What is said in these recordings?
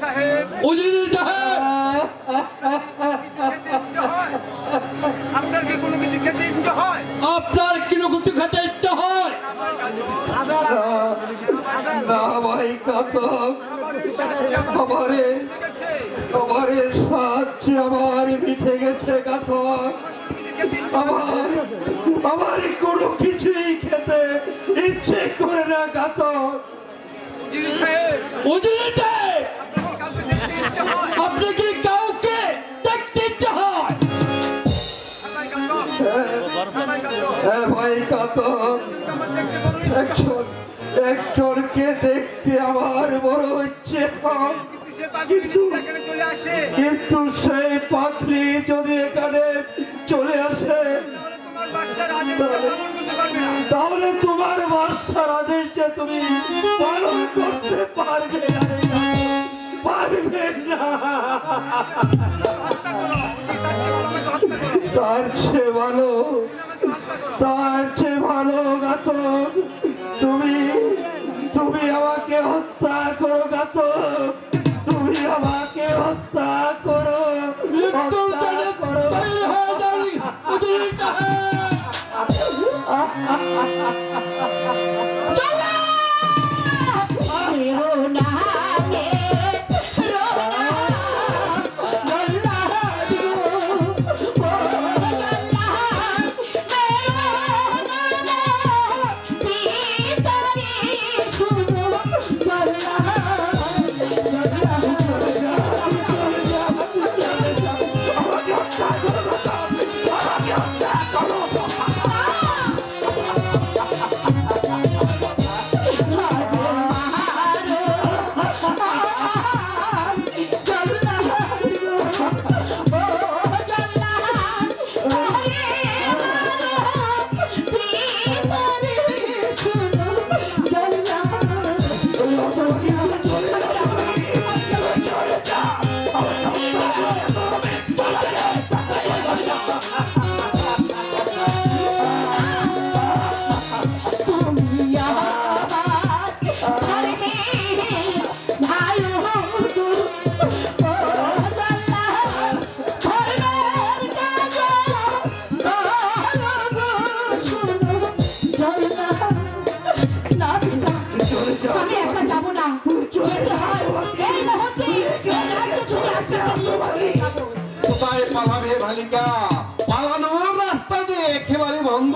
সাহেব উজির সাহেব খেতে ইচ্ছে হয় আপনার কি কোনো কিছু খেতে ইচ্ছে হয় আপনার কিনো কিছু খেতে ইচ্ছে হয় না ভাই কত আমারে আমারে সাহায্য আমার মিঠে গেছে আমার আমার কোনো কিছুই খেতে ইচ্ছে করে না আপনার কি কাউকে দেখতে ইচ্ছে আপনি কি কাউকে দেখতে ইচ্ছে হয়? ভাই ভাই হ্যাঁ ভাই ইচ্ছে একজন কিন্তু সেই পাখি যদি এখানে চলে আসে তাহলে তোমার বাচ্চার আদেশ যে তুমি পালন করতে পারবে না। তার চেয়ে ভালো তার চেয়ে ভালো গাত তুমি তুমি আমাকে হত্যা করো যেতে পালানোর রাস্তা একেবারে বন্ধ।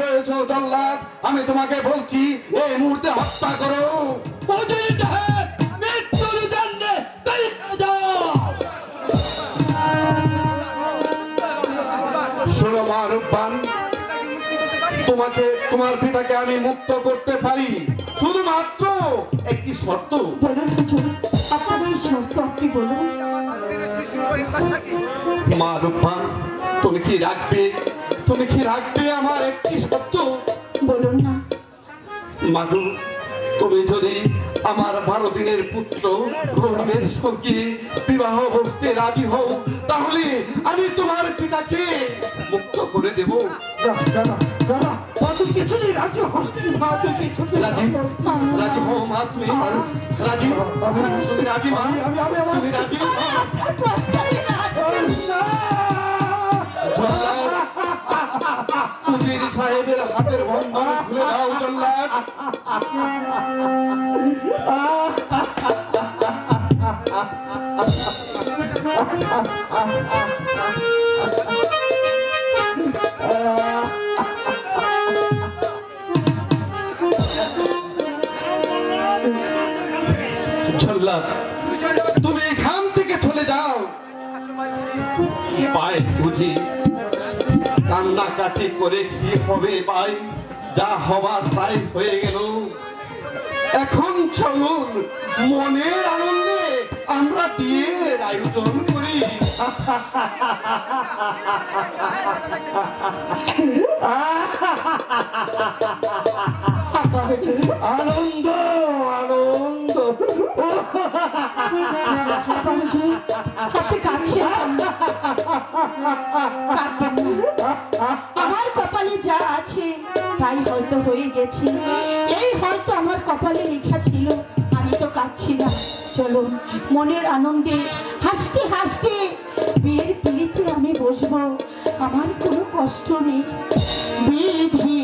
রয়েছো জল্লাদ আমি তোমাকে বলছি এই মুহূর্তে হত্যা করো। শোনো তোমাকে তোমার পিতাকে আমি মুক্ত করতে পারি। শুধুমাত্র একটি শর্ত। বলুন হুজুর এই শর্ত আপনি বলুন। মা রূপবান তুমি কি রাখবে? তুমি কি রাখবে আমার একটি শর্ত বলুন না মাধু তুমি যদি আমার বারো দিনের পুত্র রহিমের সঙ্গে বিবাহ বসতে রাজি হও তাহলে আমি তোমার পিতাকে মুক্ত করে দেব রাজি হও মা তুমি রাজি তুমি রাজি মা তুমি রাজি। উজির সাহেবের হাতের বন্ধন খুলে দাও জল্লাদ তুমি এখান থেকে চলে যাও। পায়ে বুঝি? কান্নাকাটি করে কি হবে ভাই? যা হবার তাই হয়ে গেল। এখন চলুন, মনের আনন্দে আমরা বিয়ের আয়োজন করি। আনন্দ আনন্দ। না। আমার কপালে যা আছে, তাই হয়তো হয়ে গেছে। এই হয়তো আমার কপালে লেখা ছিল, আমি তো কাঁদছি না চলুন মনের আনন্দে, হাসতে হাসতে বিয়ের পিড়িতে আমি বসবো। আমার কোনো কষ্ট নেই। বিধি